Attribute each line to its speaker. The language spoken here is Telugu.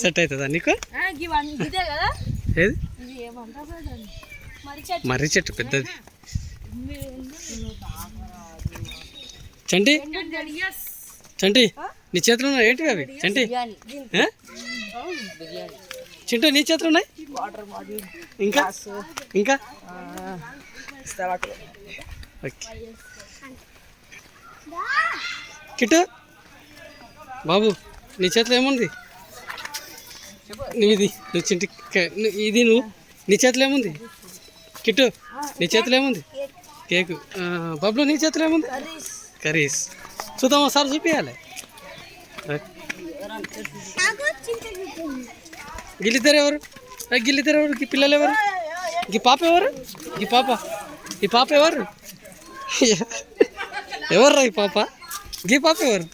Speaker 1: సెట్ అవుతుందా నీకు? ఏది? మర్రి చెట్టు. పెద్దది. చంటి? చంటి నీ చేతిలో ఉన్నాయి ఏంటి అవి? చంటి? చింటూ నీ చేతిలో ఉన్నాయి? ఇంకా? ఇంకా? కిట్టు? బాబు నీ చేతిలో ఏముంది? నువ్వు ఇది నువ్వు చింటి ఇది నువ్వు. నీ చేతిలో ఏముంది? కిట్టు. నీ చేతిలో ఏముంది? కేకు. బబ్లు నీ చేతిలో ఏముంది? కర్రీస్. చూద్దాం ఒకసారి చూపించాలి గిల్లిద్దరు ఎవరు? గిల్లిద్దరు ఎవరు? ఈ పిల్లలు ఎవరు? గీ పాప ఎవరు? గీ పాప. ఈ పాప ఎవరు? ఎవర్రా ఈ పాప? గీ పాప ఎవరు?